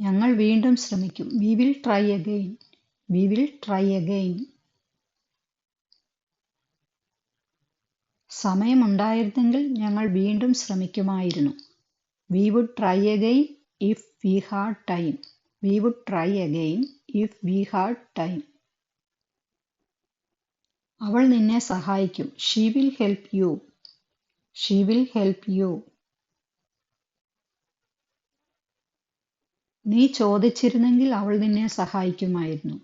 ഞങ്ങൾ വീണ്ടും ശ്രമിക്കും. We will try again we will try again സമയമുണ്ടായിരുന്നെങ്കിൽ ഞങ്ങൾ വീണ്ടും ശ്രമിക്കുമായിരുന്നു. We would try again if we had time we would try again if we had time അവൾ നിന്നെ സഹായിക്കും. She will help you she will help you നീ ചോദിച്ചിരുന്നെങ്കിൽ അവൾ നിന്നെ സഹായിക്കുമായിരുന്നു.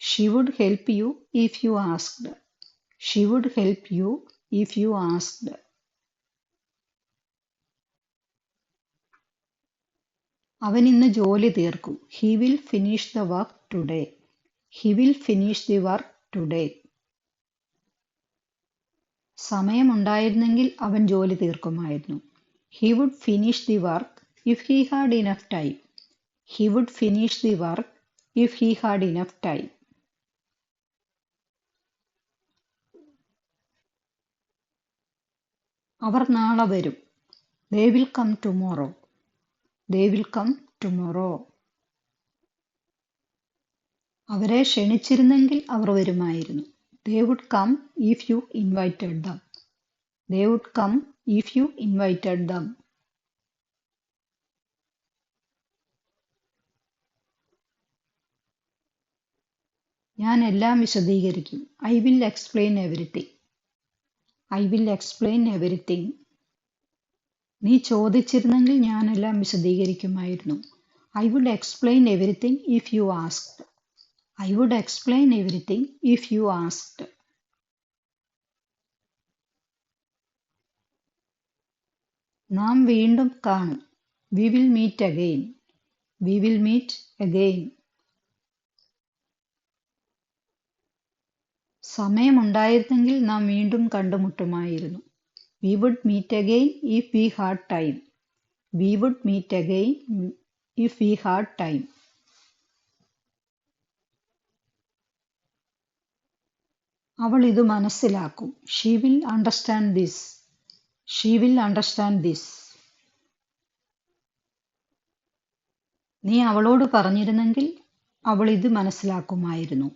She would help you if you asked she would help you if you asked അവൻ ഇന്ന് ജോലി തീർക്കും. He will finish the work today he will finish the work today സമയമുണ്ടായിരുന്നെങ്കിൽ അവൻ ജോലി തീർക്കുമായിരുന്നു. He would finish the work if he had enough time he would finish the work if he had enough time അവർ നാളെ വരും. They will come tomorrow they will come tomorrow അവരെ ക്ഷണിച്ചിരുന്നെങ്കിൽ അവർ വരുമായിരുന്നു. They would come if you invited them they would come if you invited them ഞാൻ എല്ലാം വിശദീകരിക്കും. I will explain everything I will explain everything നീ ചോദിച്ചിരുന്നെങ്കിൽ ഞാനെല്ലാം വിശദീകരിക്കുമായിരുന്നു. I would explain everything if you asked I would explain everything if you asked നാം വീണ്ടും കാണും. We will meet again we will meet again സമയമുണ്ടായിരുന്നെങ്കിൽ നാം വീണ്ടും കണ്ടുമുട്ടുമായിരുന്നു. We would meet again if we had time we would meet again if we had time അവൾ ഇത് മനസ്സിലാക്കും. She will understand this she will understand this നീ അവളോട് പറഞ്ഞിരുന്നെങ്കിൽ അവൾ ഇത് മനസ്സിലാക്കുമായിരുന്നു.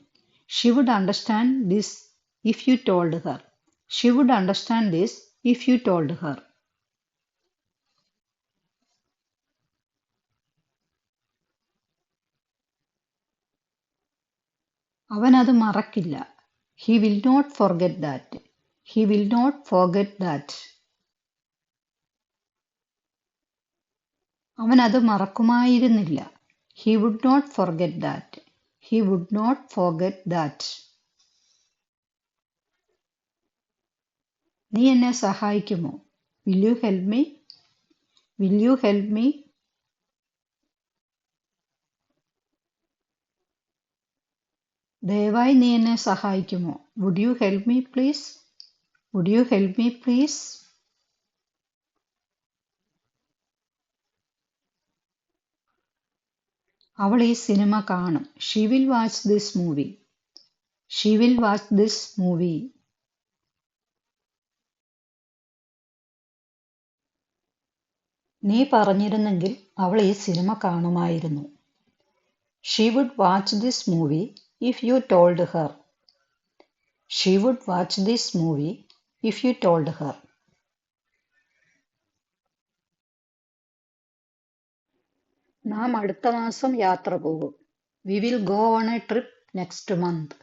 She would understand this if you told her she would understand this if you told her അവൻ അത് മറക്കില്ല. He will not forget that he will not forget that അവൻ അത് മറക്കുമായിരുന്നില്ല. He would not forget that he would not forget that നീ എന്നെ സഹായിക്കുമോ? Will you help me will you help me ദയവായി നീ എന്നെ സഹായിക്കുമോ? Would you help me please would you help me please അവൾ ഈ സിനിമ കാണും. She will watch this movie she will watch this movie നീ പറഞ്ഞിരുന്നെങ്കിൽ അവൾ ഈ സിനിമ കാണുമായിരുന്നു. She would watch this movie if you told her she would watch this movie if you told her നാം അടുത്ത മാസം യാത്ര പോകും. We will go on a trip next month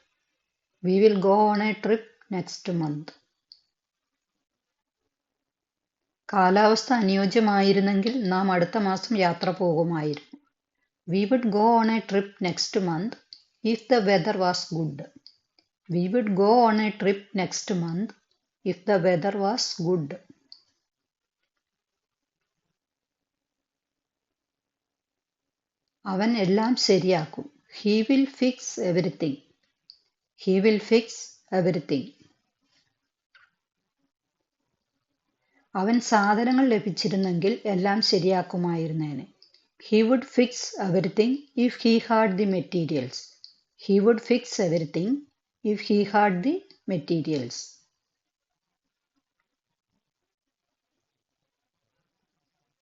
we will go on a trip next month കാലാവസ്ഥ അനുയോജ്യമായിരുന്നെങ്കിൽ നാം അടുത്ത മാസം യാത്ര പോകുമായിരുന്നു. We would go on a trip next month if the weather was good we would go on a trip next month if the weather was good അവൻ എല്ലാം ശരിയാക്കും. He will fix everything he will fix everything അവൻ സാധനങ്ങൾ ലഭിച്ചിരുന്നെങ്കിൽ എല്ലാം ശരിയാക്കുമായിരുന്നേനെ. He would fix everything if he had the materials he would fix everything if he had the materials